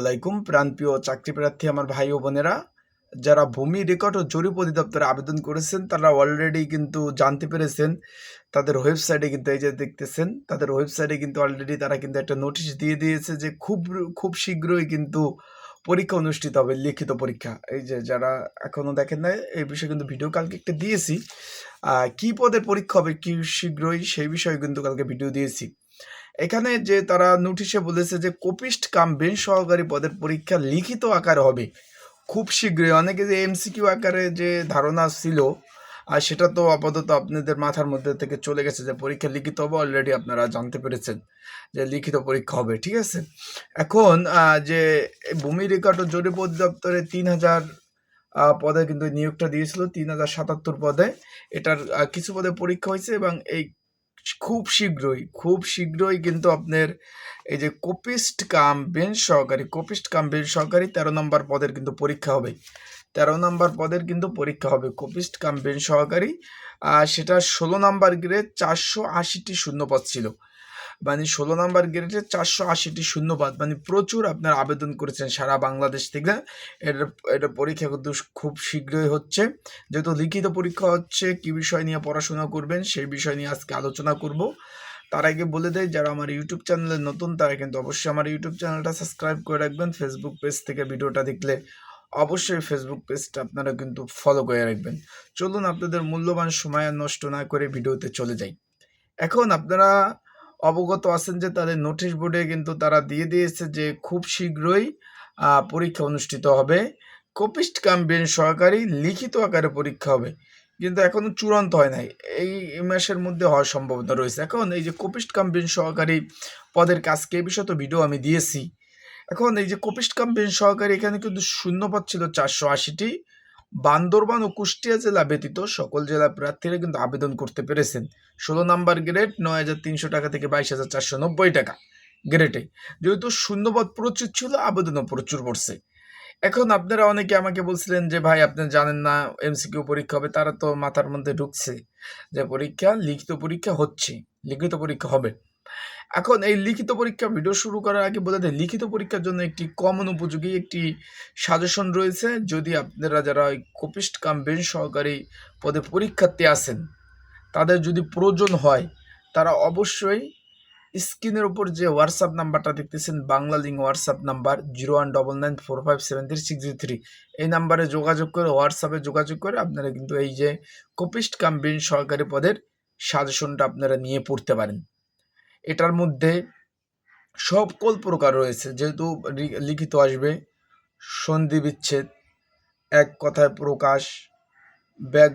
আলাইকুম। প্রাণপ্রিয় চাকরি প্রার্থী আমার ভাই ও বোনেরা, যারা ভূমি রেকর্ড ও জরিপ অধিদপ্তরে আবেদন করেছেন, তারা অলরেডি কিন্তু জানতে পেরেছেন, তাদের ওয়েবসাইটে কিন্তু এই যে দেখতেছেন, তাদের ওয়েবসাইটে কিন্তু অলরেডি তারা কিন্তু একটা নোটিশ দিয়ে দিয়েছে যে খুব খুব শীঘ্রই কিন্তু পরীক্ষা অনুষ্ঠিত হবে, লিখিত পরীক্ষা। এই যে যারা এখনও দেখেন না এই বিষয়ে কিন্তু ভিডিও কালকে একটা দিয়েছি। কি পদের পরীক্ষা হবে, কি শীঘ্রই সেই বিষয়ে কিন্তু কালকে ভিডিও দিয়েছি। এখানে যে তারা নোটিশে বলেছে যে কোপিস্ট কাম বেঞ্চ সহকারী পদের পরীক্ষা লিখিত আকারে হবে। খুব শীঘ্রই। অনেকে যে এমসিকিউ আকারে যে ধারণা ছিল, আর সেটা তো আপাতত আপনাদের মাথার মধ্যে থেকে চলে গেছে যে পরীক্ষা লিখিত হবে অলরেডি আপনারা জানতে পেরেছেন যে লিখিত পরীক্ষা হবে, ঠিক আছে? এখন যে ভূমি রেকর্ড ও জরিপ অধিদপ্তরে তিন হাজার পদে কিন্তু নিয়োগটা দিয়েছিল, তিন হাজার সাতাত্তর পদে। এটার কিছু পদে পরীক্ষা হয়েছে এবং এই খুব শীঘ্রই খুব শীঘ্রই কিন্তু আপনার এই যে কোপিস্ট কাম বেঞ্চ সহকারী কোপিস্ট কাম বেঞ্চ সহকারী তেরো নম্বর পদের কিন্তু পরীক্ষা হবে। তেরো নম্বর পদের কিন্তু পরীক্ষা হবে কোপিস্ট কাম বেঞ্চ সহকারী। সেটা ষোলো নম্বর গ্রেড চারশো আশিটি শূন্য পদ ছিল। মানে ষোলো নম্বর গ্রেডে চারশো আশিটি শূন্যপদ। মানে প্রচুর আপনার আবেদন করেছেন সারা বাংলাদেশ থেকে। এটা এটা পরীক্ষা কিন্তু খুব শীঘ্রই হচ্ছে। যেহেতু লিখিত পরীক্ষা হচ্ছে, কি বিষয় নিয়ে পড়াশোনা করবেন সেই বিষয় নিয়ে আজকে আলোচনা করব। তার আগে বলে দেয় যারা আমার ইউটিউব চ্যানেলে নতুন, তারা কিন্তু অবশ্যই আমার ইউটিউব চ্যানেলটা সাবস্ক্রাইব করে রাখবেন। ফেসবুক পেজ থেকে ভিডিওটা দেখলে অবশ্যই ফেসবুক পেজটা আপনারা কিন্তু ফলো করে রাখবেন। চলুন আপনাদের মূল্যবান সময় নষ্ট না করে ভিডিওতে চলে যাই। এখন আপনারা অবগত আছেন যে তাদের নোটিশ বোর্ডে কিন্তু তারা দিয়ে দিয়েছে যে খুব শীঘ্রই পরীক্ষা অনুষ্ঠিত হবে। কপিস্ট কাম বেঞ্চ সহকারী লিখিত আকারে পরীক্ষা হবে। কিন্তু এখনও চূড়ান্ত হয় নাই। এই মাসের মধ্যে হওয়ার সম্ভাবনা রয়েছে। এখন এই যে কপিস্ট কাম বেঞ্চ সহকারী পদের কাজকে এই বিষয়ে তো ভিডিও আমি দিয়েছি। এখন এই যে কপিস্ট কাম বেঞ্চ সহকারী এখানে কিন্তু শূন্যপদ ছিল চারশো আশিটি। বান্দরবান ও কুষ্টিয়া জেলা ব্যতীত সকল জেলা প্রার্থীরা কিন্তু আবেদন করতে পেরেছেন। ষোলো নাম্বার গ্রেড নয় হাজার তিনশো টাকা থেকে বাইশ হাজার চারশো নব্বই টাকা গ্রেডে। যেহেতু শূন্যপদ প্রচুর ছিল, আবেদনও প্রচুর পড়ছে। এখন আপনারা অনেকে আমাকে বলছিলেন যে, ভাই, আপনি জানেন না, এমসিকিউ পরীক্ষা হবে। তারা তো মাথার মধ্যে ঢুকছে যে, পরীক্ষা, লিখিত পরীক্ষা হচ্ছে, লিখিত পরীক্ষা হবে। এখন এই লিখিত পরীক্ষা ভিডিও শুরু করার আগে বলে দেয় লিখিত পরীক্ষার জন্য একটি কমন উপযোগী একটি সাজেশন রয়েছে। যদি আপনারা যারা ওই কপিস্ট কাম বেঞ্চ সহকারী পদে পরীক্ষার্থী আছেন, তাদের যদি প্রয়োজন হয়, তারা অবশ্যই স্ক্রিনের উপর যে হোয়াটসঅ্যাপ নাম্বারটা দেখতেছেন, Bangla link WhatsApp number zero one double nine four five seven three six zero three এই নাম্বারে যোগাযোগ করে হোয়াটসঅ্যাপে যোগাযোগ করে আপনারা কিন্তু এই যে কপিস্ট কাম বেঞ্চ সহকারী পদের সাজেশনটা আপনারা নিয়ে পড়তে পারেন। এটার মধ্যে সকল প্রকার রয়েছে। যেহেতু লিখিত আসবে, সন্ধি বিচ্ছেদ, এক কথায় প্রকাশ ব্যাক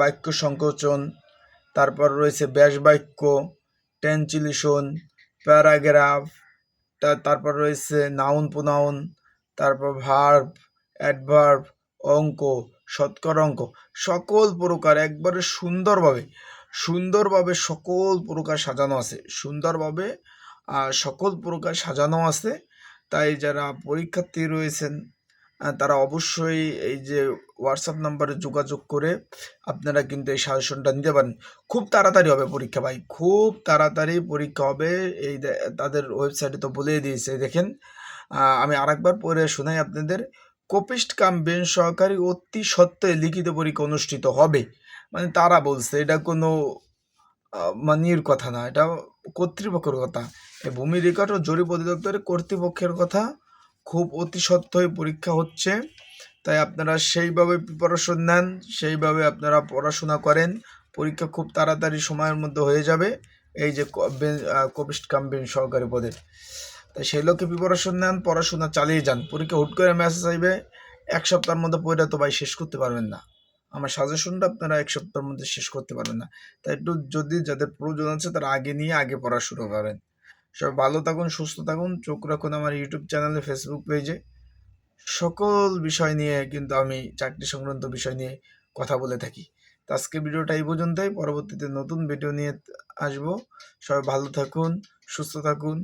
বাক্য সংকোচন, তারপর রয়েছে ব্যাস বাক্য টেনচিলিশন প্যারাগ্রাফ তারপর রয়েছে নাউন প্রোনাউন, তারপর ভার্ব, অ্যাডভার্ব, অঙ্ক, শতকরা অঙ্ক, সকল প্রকার একবারে সুন্দরভাবে সুন্দরভাবে সকল প্রকার সাজানো আছে। সুন্দরভাবে সকল প্রকার সাজানো আছে। তাই যারা পরীক্ষার্থী রয়েছেন তারা অবশ্যই এই যে হোয়াটসঅ্যাপ নাম্বারে যোগাযোগ করে আপনারা কিন্তু এই সাজেশনটা নিতে পারেন। খুব তাড়াতাড়ি হবে পরীক্ষা ভাই, খুব তাড়াতাড়ি পরীক্ষা হবে। এই তাদের ওয়েবসাইটে তো বলেই দিয়েছে, দেখেন। আমি আরেকবার পরে শোনাই আপনাদের। কোপিস্ট কাম বেঞ্চ সহকারী অতি সত্ত্বে লিখিত পরীক্ষা অনুষ্ঠিত হবে। মানে তারা বলছে, এটা কোনো মানির কথা না, এটা কর্তৃপক্ষের কথা। ভূমি রেকর্ড ও জরিপ অধিদপ্তরের কর্তৃপক্ষের কথা। খুব অতি সত্ত্বই পরীক্ষা হচ্ছে, তাই আপনারা সেইভাবে প্রিপারেশন নেন, সেইভাবে আপনারা পড়াশোনা করেন। পরীক্ষা খুব তাড়াতাড়ি সময়ের মধ্যে হয়ে যাবে। এই যে কপিস্ট কাম্বিন সহকারী পদের তাই সেই লক্ষ্যে প্রিপারেশন নেন, পড়াশোনা চালিয়ে যান। পরীক্ষা হুট করে মেসেজ আসবে, এক সপ্তাহের মধ্যে পড়ে তো ভাই শেষ করতে পারবেন না। আমার সাজেশনটা আপনারা এক সপ্তাহের মধ্যে শেষ করতে পারবেন না। তাই একটু যদি যাদের প্রয়োজন আছে তারা আগে নিয়ে আগে পড়া শুরু করেন। সবাই ভালো থাকুন, সুস্থ থাকুন, চোখ রাখুন আমার ইউটিউব চ্যানেলে ফেসবুক পেজে সকল বিষয় নিয়ে কিন্তু আমি চাকরি সংক্রান্ত বিষয় নিয়ে কথা বলে থাকি। তো আজকে ভিডিওটা এই পর্যন্তই। পরবর্তীতে নতুন ভিডিও নিয়ে আসব। সবাই ভালো থাকুন, সুস্থ থাকুন।